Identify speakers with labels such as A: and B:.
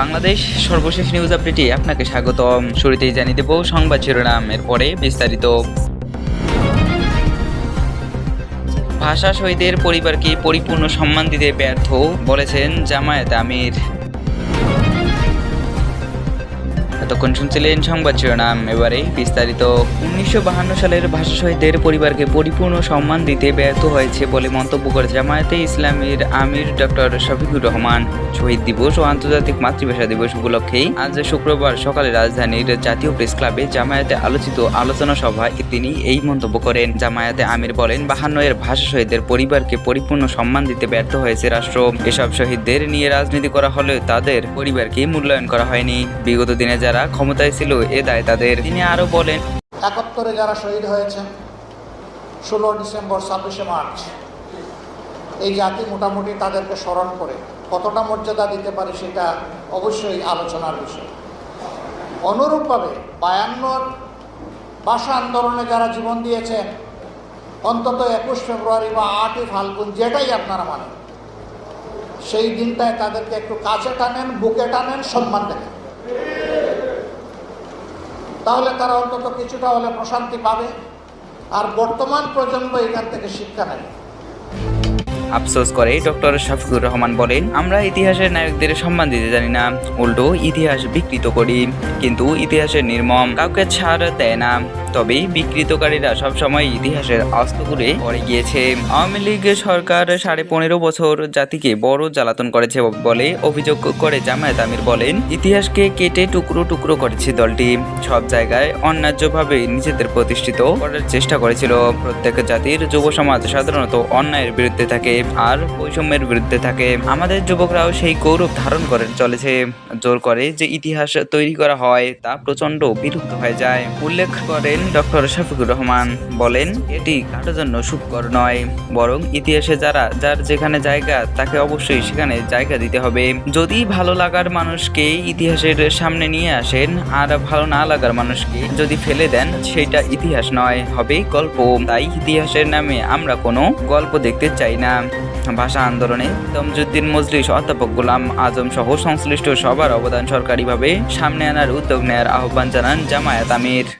A: বাংলাদেশ সর্বশেষ নিউজ আপডেটে আপনাকে স্বাগতম। শুরুতেই জানিয়ে দেব সংবাদ শিরোনাম, এরপরে বিস্তারিত। ভাষা শহীদের পরিবারকে পরিপূর্ণ সম্মান দিতে ব্যর্থ বলেছেন জামায়াত আমির। এতক্ষণ শুনছিলেন সংবাদ শিরোনাম। এবারে বিস্তারিত। উনিশশো বাহান্ন সালের ভাষা শহীদদের পরিবারকে পরিপূর্ণ সম্মান দিতে ব্যর্থ হয়েছে বলে মন্তব্য করে জামায়াতে ইসলামীর আমির ডক্টর শফিকুর রহমান। শহীদ দিবস ও আন্তর্জাতিক মাতৃভাষা দিবস উপলক্ষে আজ শুক্রবার সকালে রাজধানীর জাতীয় প্রেস ক্লাবে জামায়াতে আলোচিত আলোচনা সভায় তিনি এই মন্তব্য করেন। জামায়াতে আমির বলেন, বাহান্ন এর ভাষা শহীদদের পরিবারকে পরিপূর্ণ সম্মান দিতে ব্যর্থ হয়েছে রাষ্ট্র। এসব শহীদদের নিয়ে রাজনীতি করা হলেও তাদের পরিবারকে মূল্যায়ন করা হয়নি। বিগত দিনে যারা ক্ষমতায় ছিল এ দায় তাদের। তিনি আরও বলেন
B: একাত্তরে যারা শহীদ হয়েছেন ষোলো ডিসেম্বর ছাব্বিশে মার্চ এই জাতি মোটামুটি তাদেরকে স্মরণ করে। কতটা মর্যাদা দিতে পারে সেটা অবশ্যই আলোচনার বিষয়। অনুরূপভাবে বায়ান্নর ভাষা আন্দোলনে যারা জীবন দিয়েছেন অন্তত একুশ ফেব্রুয়ারি বা আটই ফাল্গুন যেটাই আপনারা মানেন সেই দিনটায় তাদেরকে একটু কাছে টানেন বুকে টানেন সম্মান দেখেন। তাহলে তারা অন্তত কিছুটা হলে প্রশান্তি পাবে। আর বর্তমান প্রজন্ম এখান থেকে শিক্ষা নেবে
A: আফসোস করে, ডক্টর শফিকুর রহমান বলেন, আমরা ইতিহাসের নায়কদের সম্মান দিতে জানি না, উল্টো ইতিহাস বিকৃত করি, কিন্তু ইতিহাসের নির্মম কাউকে ছাড় দেয় না। তবে বিকৃতকারীরা সবসময় ইতিহাসের অস্তগুড়ে পড়ে গিয়েছে। আওয়ামী লীগ সরকার সাড়ে পনেরো বছর জাতিকে বড় জ্বালাতন করেছে বলে অভিযোগ করে জামায়াত আমির বলেন, ইতিহাসকে কেটে টুকরো টুকরো করেছে দলটি। সব জায়গায় অন্যায্যভাবে নিজেদের প্রতিষ্ঠিত করার চেষ্টা করেছিল। প্রত্যেক জাতির যুব সমাজ সাধারণত অন্যায়ের বিরুদ্ধে থাকে। আর বৈষম্যের বিরুদ্ধে থাকে। আমাদের যুবকরাও সেই গৌরব ধারণ করে চলেছে, জোর করে যে ইতিহাস তৈরি করা হয় তা প্রচণ্ড বিলুপ্ত হয়ে যায়। উল্লেখ করেন ডক্টর শফিকুর রহমান, বলেন, এটি কারোর জন্য সুখকর নয়, বরং ইতিহাসে যারা, যার যেখানে জায়গা, তাকে অবশ্যই সেখানে জায়গা দিতে হবে। যদি ভালো লাগার মানুষকে ইতিহাসের সামনে নিয়ে আসেন, আর ভালো না লাগার মানুষকে যদি ফেলে দেন, সেটা ইতিহাস নয়, হবে গল্প। তাই ইতিহাসের নামে আমরা কোনো গল্প দেখতে চাই না। ভাষা আন্দোলনে তমজুদ্দিন মজলিস, অধ্যাপক গোলাম আজম সহ সংশ্লিষ্ট সবার অবদান সরকারিভাবে সামনে আনার উদ্যোগ নেয়ার আহ্বান জানান জামায়াত আমির।